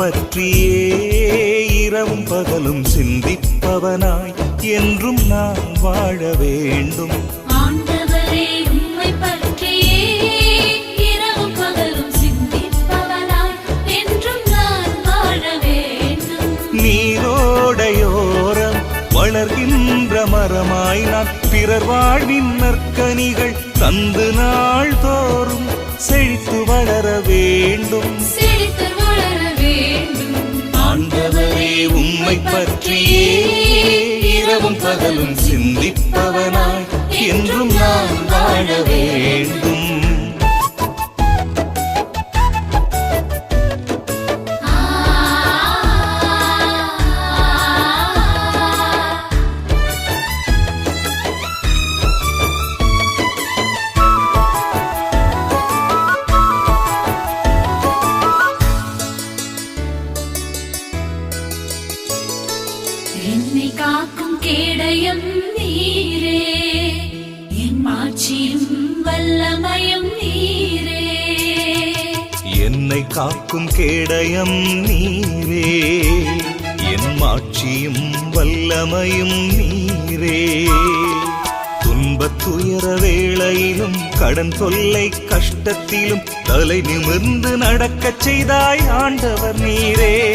உம்மை பற்றியே இரவும் பகலும் சிந்திப்பவனாய் என்றும் நான் வாழ வேண்டும். ஆண்டவரே உம்மை பற்றியே இரவும் பகலும் சிந்திப்பவனாய் என்றும் நான் வாழ வேண்டும். நீரோடையோரம் வளர்கின்ற மரமாய் நான் பிறர் வாழ்வின் நற்கனிகள் தந்து நாள் தோறும் செழித்து வளர வேண்டும். செழித்து உம்மை பற்றியே இரவும் பகலும் சிந்திப்பவனாய் என்றும் நான் வாழ வேண்டும். என்னை காக்கும் கேடயம் நீரே. என் மாட்சியும் வல்லமயம் நீரே. என்னை காக்கும் கேடயம் நீரே. என் மாட்சியும் வல்லமையும் நீரே. துன்பத் துயர வேளையிலும் கடன் தொல்லை கஷ்டத்திலும் தலை நிமிர்ந்து நடக்கச் செய்தாய் ஆண்டவர் நீரே.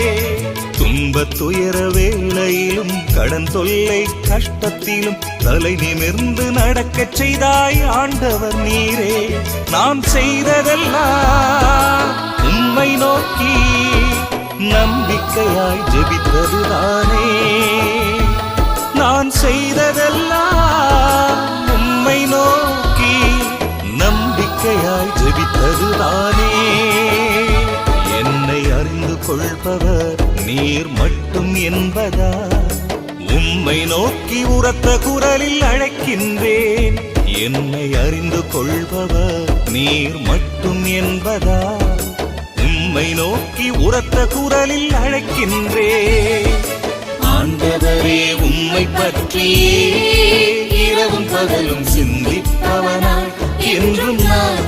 துன்ப துயர வேளையிலும் கடன் தொல்லை கஷ்டத்திலும் தலை நிமிர்ந்து நடக்கச் செய்தாய் ஆண்டவர் நீரே. நாம் செய்ததெல்லாம் உம்மை நோக்கி நம்பிக்கையாய் ஜெபித்ததுதானே. நான் செய்ததெல்லாம் நீர் மட்டும் என்பதா? உம்மை நோக்கி உரத்த குரலில் அழைக்கின்றேன். என்னை அறிந்து கொள்பவர் நீர் மட்டும் என்பதா? உம்மை நோக்கி உரத்த குரலில் அழைக்கின்றேன். ஆண்டவரே உம்மை பற்றி இரவும் பகலும் சிந்திப்பவனாய் என்றும் நான்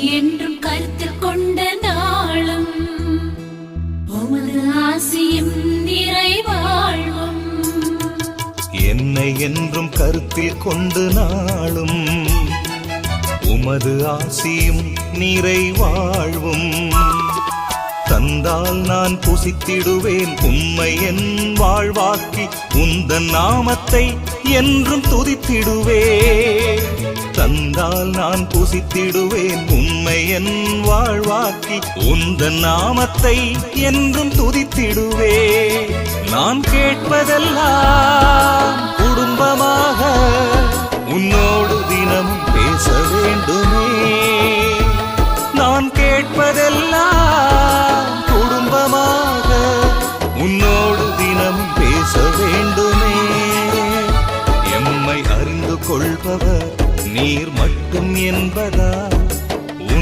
என்றும் கருத்தில் கொண்ட நாளும் உமது ஆசியும் நிறைவாழ்வும் என்னை என்றும் கருத்தில் கொண்டு நாளும் உமது ஆசியும் நிறைவாழ்வும் தந்தால் நான் புசித்திடுவேன் உம்மை என் வாழ்வாக்கி உந்தன் நாமத்தை என்றும் துதித்திடுவேன். தந்தால் நான் புசித்திடுவேன் என் வாழ்வாக்கி உந்தன் நாமத்தை என்றும் துதித்திடுவேன் நான் கேட்பதெல்லாம் குடும்பமாக உன்னோடு தினமும் பேச வேண்டுமே. நான் கேட்பதெல்லாம் குடும்பமாக உன்னோடு தினமும் பேச வேண்டுமே. எம்மை அறிந்து கொள்பவர் நீர் மட்டும் என்பதா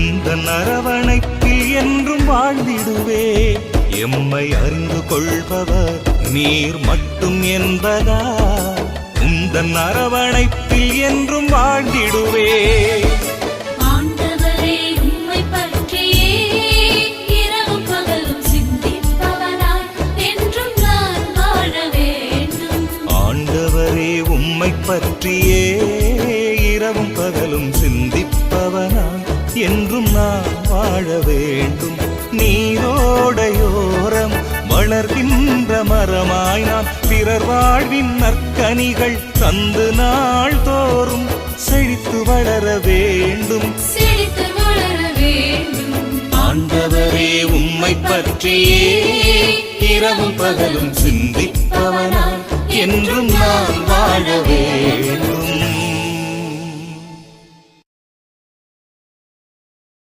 உந்தன் அரவணைப்பில் என்றும் வாழ்ந்திடுவே. எம்மை அறிந்து கொள்பவர் நீர் மட்டும் என்பதா? உந்தன் அரவணைப்பில் என்றும் வாழ்ந்திடுவே. பற்றியே என்றும் நான் வாழ வேண்டும். நீரோடையோரம் வளர்கின்ற மரமாய் நான் பிறர் வாழ்வின் நற்கனிகள் தந்து நாள் தோறும் செழித்து வளர வேண்டும். செழித்து வளர வேண்டும். ஆண்டவரே உம்மை பற்றியே இரவும் பகலும் சிந்திப்பவனாய் என்றும்